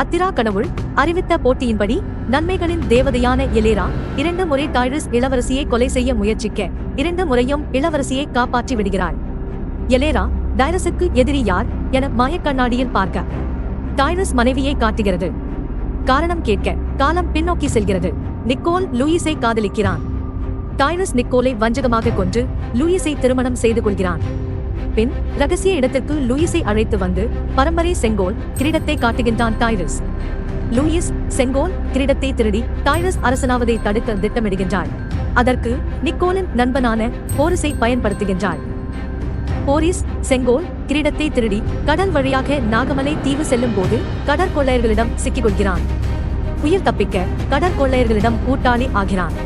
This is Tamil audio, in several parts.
அத்திரா கடவுள் அறிவித்த போட்டியின்படி நன்மைகளின் தேவதையான எலேரா இரண்டு முறை டைரஸ் இளவரசியை கொலை செய்ய முயற்சிக்க இரண்டு முறையும் இளவரசியை காப்பாற்றி விடுகிறாள். எலேரா டைரஸுக்கு எதிரி யார் என மாயக்கண்ணாடியில் பார்க்க. டைரஸ் மனைவியை காட்டுகிறது. காரணம் கேட்க காலம் பின்னோக்கி செல்கிறது. நிக்கோல் லூயிஸை காதலிக்கிறான். டைரஸ் நிக்கோலை வஞ்சகமாக கொன்று லூயிஸை திருமணம் செய்து கொள்கிறான். பின் ரகசிய இடத்திற்கு லூயிஸை அழைத்து வந்து பரம்பரை செங்கோல் கிரீடத்தை காட்டுகின்றான் டைரஸ். லூயிஸ் செங்கோல் கிரீடத்தை திருடி டைரஸ் அரசனாவதை தடுக்க திட்டமிடுகின்றாள். அதற்கு நிக்கோலின் நண்பனான போரிஸை பயன்படுத்துகின்றாள். போரிஸ் செங்கோல் கிரீடத்தை திருடி கடல் வழியாக நாகமலை தீவு செல்லும் போது கடற்கொள்ளையர்களிடம் சிக்கிக்கொள்கிறான். உயிர் தப்பிக்க கடற்கொள்ளையர்களிடம் கூட்டாளி ஆகிறான்.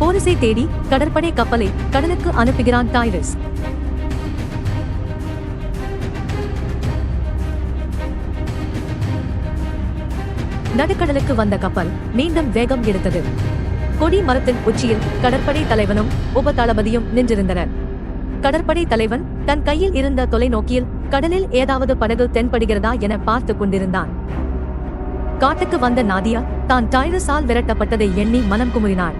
போரிஸை தேடி கடற்படை கப்பலை கடலுக்கு அனுப்புகிறான் டைரஸ். நடுக்கடலுக்கு வந்த கப்பல் மீண்டும் வேகம் எடுத்தது. கொடி மரத்தின் உச்சியில் கடற்படை தலைவனும் உப தளபதியும் நின்றிருந்தனர். கடற்படை தலைவன் தன் கையில் இருந்த தொலைநோக்கியில் கடலில் ஏதாவது படகு தென்படுகிறதா என பார்த்து கொண்டிருந்தான். காட்டுக்கு வந்த நாதியா தான் டைரஸால் விரட்டப்பட்டதை எண்ணி மனம் குமுறினாள்.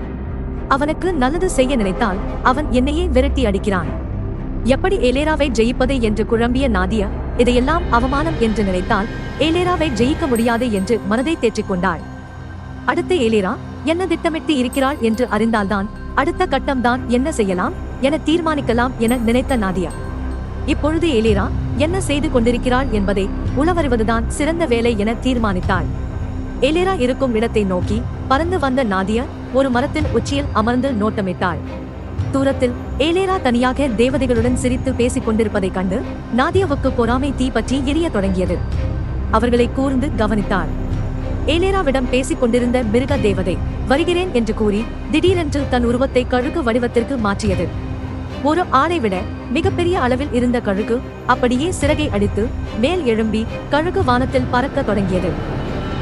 அவனுக்கு நல்லது செய்ய நினைத்தால் அவன் என்னையே விரட்டி அடிக்கிறான். எப்படி எலேராவை ஜெயிப்பது என்று குழம்பிய நாதியா இதையெல்லாம் அவமானம் என்று நினைத்தால் ஏலேராவை ஜெயிக்க முடியாது என்று மனதை தேற்றிக் கொண்டாள் அடுத்து ஏலேரா என்ன திட்டமிட்டு இருக்கிறாள்? என்று அறிந்தால்தான் அடுத்த கட்டம்தான் என்ன செய்யலாம் என தீர்மானிக்கலாம் என நினைத்த நாதியா. இப்பொழுது ஏலேரா என்ன செய்து கொண்டிருக்கிறாள் என்பதை உளவறிவதுதான் சிறந்த வேலை என தீர்மானித்தாள். ஏலேரா இருக்கும் இடத்தை நோக்கி பறந்து வந்த நாதியா ஒரு மரத்தின் உச்சியில் அமர்ந்து நோட்டமிட்டாள். தூரத்தில் ஏலேரா தனியாக தேவதைகளுடன் சிரித்து பேசிக் கொண்டிருப்பதைக் கண்டு நாதியாவுக்கு பொறாமை தீ பற்றி எரிய தொடங்கியது. அவர்களை கூர்ந்து கவனித்தார். ஏலேராவிடம் பேசிக் கொண்டிருந்த மிருக தேவதை வருகிறேன் என்று கூறி திடீரென்று தன் உருவத்தை கழுகு வடிவத்திற்கு மாற்றியது. ஒரு ஆளை விட மிகப்பெரிய அளவில் இருந்த கழுகு அப்படியே சிறகை அடித்து மேல் எழும்பி கழுகு வானத்தில் பறக்க தொடங்கியது.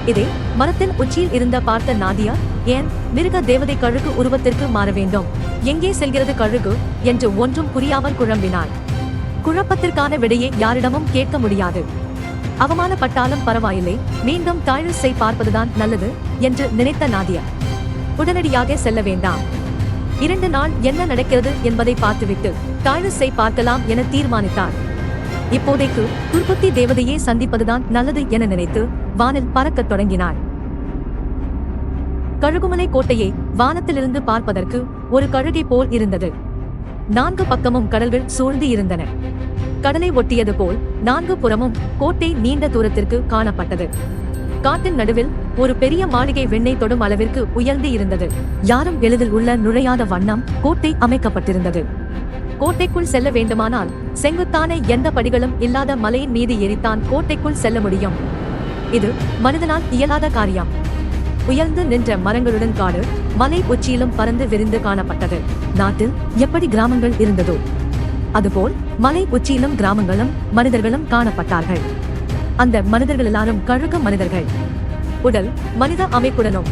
இதை மரத்தின் உச்சியில் இருந்த பார்த்த நாதியா ஏன் மிருக தேவதை கழுகு உருவத்திற்கு மாற வேண்டும். எங்கே செல்கிறது கழுகு? என்று ஒன்றும் புரியாமல் குழம்பினாள். குழப்பத்திற்கான விடையை யாரிடமும் கேட்க முடியாது. அவமானப்பட்டாலும் பரவாயில்லை. மீண்டும் டைரஸை பார்ப்பதுதான் நல்லது என்று நினைத்த நாதியா. உடனடியாக செல்ல வேண்டாம். இரண்டு நாள் என்ன நடக்கிறது என்பதை பார்த்துவிட்டு டைரஸை பார்க்கலாம் என தீர்மானித்தார். இப்போதைக்கு துர்பத்தி தேவதையே சந்திப்பதுதான் நல்லது என நினைத்து வானில் பறக்கத் தொடங்கினாள். கழுகுமலை கோட்டையை வானத்திலிருந்து பார்ப்பதற்கு ஒரு கழுகை போல் இருந்தது. நான்கு பக்கமும் கடல்கள் சூழ்ந்து இருந்தன. கடலை ஒட்டியது போல் நான்கு புறமும் கோட்டை நீண்ட தூரத்திற்கு காணப்பட்டது. காட்டின் நடுவில் ஒரு பெரிய மாளிகை வெண்ணெய் தொடும் அளவிற்கு உயர்ந்து இருந்தது. யாரும் எளிதில் உள்ள நுழையாத வண்ணம் கோட்டை அமைக்கப்பட்டிருந்தது. கோட்டைக்குள் செல்ல வேண்டுமானால் செங்குத்தான எந்த படிகளும் இல்லாத மலையின் மீது ஏறித்தான் கோட்டைக்குள் செல்ல முடியும். இது மனிதனால் இயலாத காரியம். உயர்ந்து நின்ற மரங்களுடன் காடு மலை உச்சியிலும் பறந்து விரிந்து காணப்பட்டது. நாட்டில் எப்படி கிராமங்கள் இருந்ததோ அதுபோல் மலை உச்சியிலும் கிராமங்களும் மனிதர்களும் காணப்பட்டார்கள். அந்த மனிதர்கள் எல்லாரும் கழுகு மனிதர்கள். உடல் மனித அமைப்புடனும்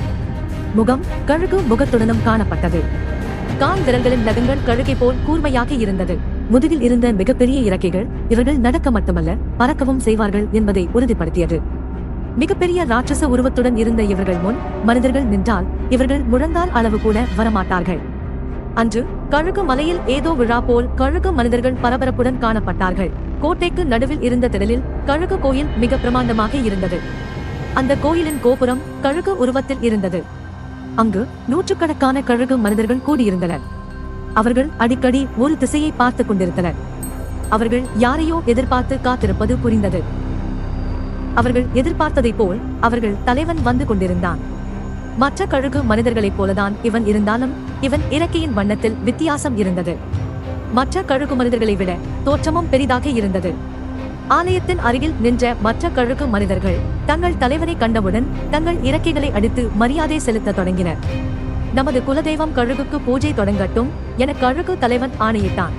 முகம் கழுகு முகத்துடனும் காணப்பட்டது. கால் விரல்களின் நகங்கள் கழுகை போல் கூர்மையாக இருந்தது. முதுகில் இருந்த மிகப்பெரிய இறக்கைகள் இவர்கள் நடக்க மட்டுமல்ல பறக்கவும் செய்வார்கள் என்பதை உறுதிப்படுத்தியது. மிகப்பெரிய ராட்சச உருவத்துடன் இருந்த இவர்கள் முன் மனிதர்கள் நின்றால் இவர்கள் முழங்கால் அளவு கூட வரமாட்டார்கள். அன்று கழுகு மலையில் ஏதோ விழா போல் கழுகு மனிதர்கள் பரபரப்புடன் காணப்பட்டார்கள். கோட்டைக்கு நடுவில் இருந்த திடலில் கழுகு கோயில் மிக பிரமாண்டமாக இருந்தது. அந்த கோயிலின் கோபுரம் கழுகு உருவத்தில் இருந்தது. அங்கு நூற்றுக்கணக்கான கழுகு மனிதர்கள் கூடியிருந்தனர். அவர்கள் அடிக்கடி ஒரு திசையை பார்த்துக் கொண்டிருந்தனர். அவர்கள் யாரையோ எதிர்பார்த்து காத்திருப்பது புரிந்தது. அவர்கள் எதிர்பார்த்ததைப் போல் அவர்கள் தலைவன் வந்து கொண்டிருந்தான். மற்ற கழுகு மனிதர்களைப் போலதான் இவன் இருந்தாலும் இவன் இறக்கையின் வண்ணத்தில் வித்தியாசம் இருந்தது. மற்ற கழுகு மனிதர்களை விட தோற்றமும் பெரிதாக இருந்தது. ஆலயத்தின் அருகில் நின்ற மற்ற கழுகு மனிதர்கள் தங்கள் தலைவனை கண்டவுடன் தங்கள் இறக்கைகளை அடித்து மரியாதை செலுத்த தொடங்கினர். நமது குலதெய்வம் கழுகுக்கு பூஜை தொடங்கட்டும் என கழுகு தலைவன் ஆணையிட்டான்.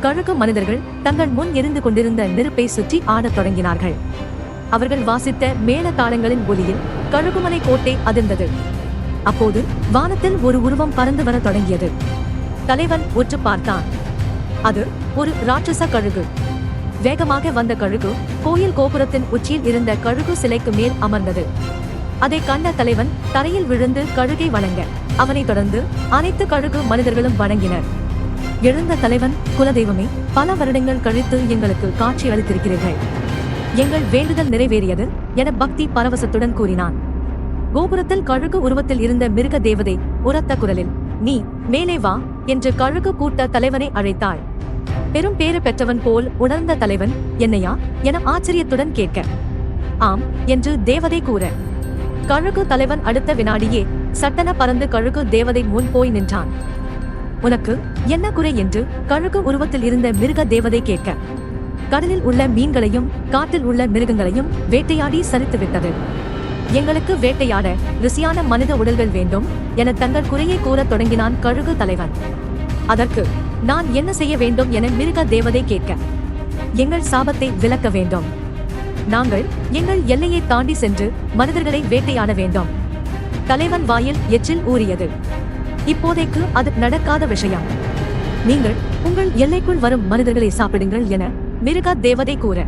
கழுகு மனிதர்கள் தங்கள் முன் எரிந்து கொண்டிருந்த நெருப்பை சுற்றி ஆடத் தொடங்கினார்கள். அவர்கள் வாசித்த மேள தாளங்களின் ஒலியில் கழுகுமலை கோட்டை அதிர்ந்தது. அப்போது வானத்தில் ஒரு உருவம் பறந்து வரத் தொடங்கியது. தலைவன் உற்று பார்த்தான். அது ஒரு ராட்சச கழுகு. வேகமாக வந்த கழுகு கோயில் கோபுரத்தின் உச்சியில் இருந்த கழுகு சிலைக்கு மேல் அமர்ந்தது. அதை கண்ட தலைவன் தரையில் விழுந்து கழுகை வணங்க அவனைத் தொடர்ந்து அனைத்து கழுகு மனிதர்களும் வணங்கினர். எழுந்த தலைவன் குலதெய்வமே பல வருடங்கள் கழித்து எங்களுக்கு காட்சி அளித்திருக்கிறீர்கள். எங்கள் வேண்டுதல் நிறைவேறியது என பக்தி பரவசத்துடன் கூறினான். கோபுரத்தில் கழுகு உருவத்தில் இருந்த மிருக தேவதை உரத்த குரலில் நீ மேலே வா என்று கழுகு கூட்ட தலைவனை அழைத்தாள். பெரும் பேறு பெற்றவன் போல் உணர்ந்த தலைவன் என்னையா? என ஆச்சரியத்துடன் கேட்க ஆம் என்று தேவதை கூற. கழுகு தலைவன் அடுத்த வினாடியே சட்டன பறந்து கழுகு தேவதை முன் போய் நின்றான். உனக்கு என்ன குறை? என்று கழுகு உருவத்தில் இருந்த மிருக தேவதை கேட்க கடலில் உள்ள மீன்களையும் காட்டில் உள்ள மிருகங்களையும் வேட்டையாடி சரித்து விட்டது எங்களுக்கு வேட்டையாட ருசியான மனித உடல்கள் வேண்டும் என தங்கள் குறையை கூறத் தொடங்கினான் கழுகு தலைவன். அதற்கு நான் என்ன செய்ய வேண்டும் என மிருக தேவதை கேட்க எங்கள் சாபத்தை விலக்க வேண்டும். நாங்கள் எங்கள் எல்லையை தாண்டி சென்று மனிதர்களை வேட்டையாட வேண்டும் தலைவன் வாயில் எச்சில் ஊறியது. இப்போதைக்கு அது நடக்காத விஷயம். நீங்கள் உங்கள் எல்லைக்குள் வரும் மனிதர்களை சாப்பிடுங்கள் என மிருக தேவதை கூற.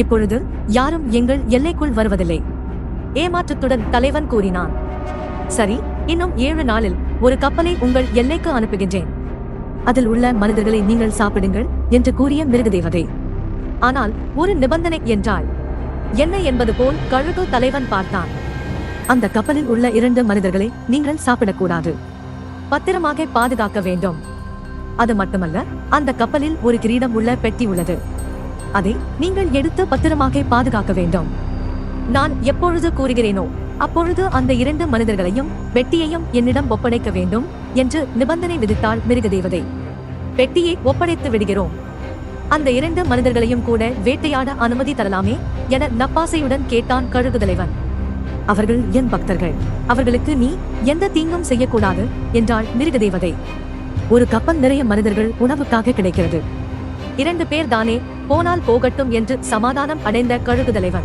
இப்பொழுது யாரும் எங்கள் எல்லைக்குள் வருவதில்லை. ஏமாற்றத்துடன் தலைவன் கூறினான். சரி இன்னும் ஏழு நாளில் ஒரு கப்பலை உங்கள் எல்லைக்கு அனுப்புகின்றேன். அதில் உள்ள மனிதர்களை நீங்கள் சாப்பிடுங்கள் என்று கூறிய மிருகதேவதை ஆனால் ஒரு நிபந்தனை என்றால் என்ன என்பது போல் கழுகு தலைவன் பார்த்தான். அந்த கப்பலில் உள்ள இரண்டு மனிதர்களை நீங்கள் சாப்பிடக்கூடாது. பத்திரமாக பாதுகாக்க வேண்டும். அது மட்டுமல்ல அந்த கப்பலில் ஒரு கிரீடம் உள்ள பெட்டி உள்ளது. அதை நீங்கள் எடுத்து பத்திரமாக பாதுகாக்க வேண்டும். நான் எப்பொழுது கூறுகிறேனோ அப்பொழுது அந்த இரண்டு மனிதர்களையும் பெட்டியையும் என்னிடம் ஒப்படைக்க வேண்டும் என்று நிபந்தனை விதித்தாள் மிருகதேவதை. பெட்டியை ஒப்படைத்து விடுகிறோம். அந்த இரண்டு மனிதர்களையும் கூட வேட்டையாட அனுமதி தரலாமே என நப்பாசையுடன் கேட்டான் கழுகு தலைவன் அவர்கள் என் பக்தர்கள் அவர்களுக்கு நீ எந்த தீங்கும் செய்யக்கூடாது என்றாள் மிருகதேவதை. ஒரு கப்பல் நிறைய மனிதர்கள் உணவுக்காக கிடைக்கிறது. இரண்டு பேர் தானே போனால் போகட்டும் என்று சமாதானம் அடைந்த கழுகு தலைவன்.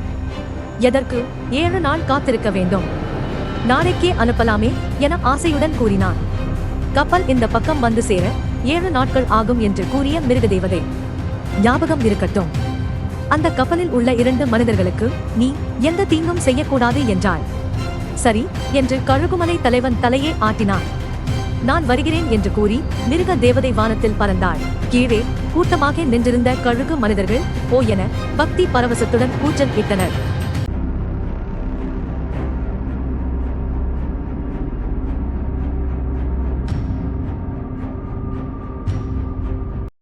எதற்கு ஏழு நாள் காத்திருக்க வேண்டும். நாளைக்கே அனுப்பலாமே என ஆசையுடன் கூறினான். கப்பல் இந்த பக்கம் வந்து சேர ஏழு நாட்கள் ஆகும் என்று கூறிய மிருகதேவதை. ஞாபகம் இருக்கட்டும். அந்த கப்பலில் உள்ள இரண்டு மனிதர்களுக்கு நீ எந்த தீங்கும் செய்யக்கூடாது என்றாள். சரி என்று கழுகுமலை தலைவன் தலையே ஆட்டினான். நான் வருகிறேன் என்று கூறி மிருக தேவதை வானத்தில் பறந்தாள். கீழே கூட்டமாக நின்றிருந்த கழுகு மனிதர்கள் ஓ என பக்தி பரவசத்துடன் கூச்சல் இட்டனர்.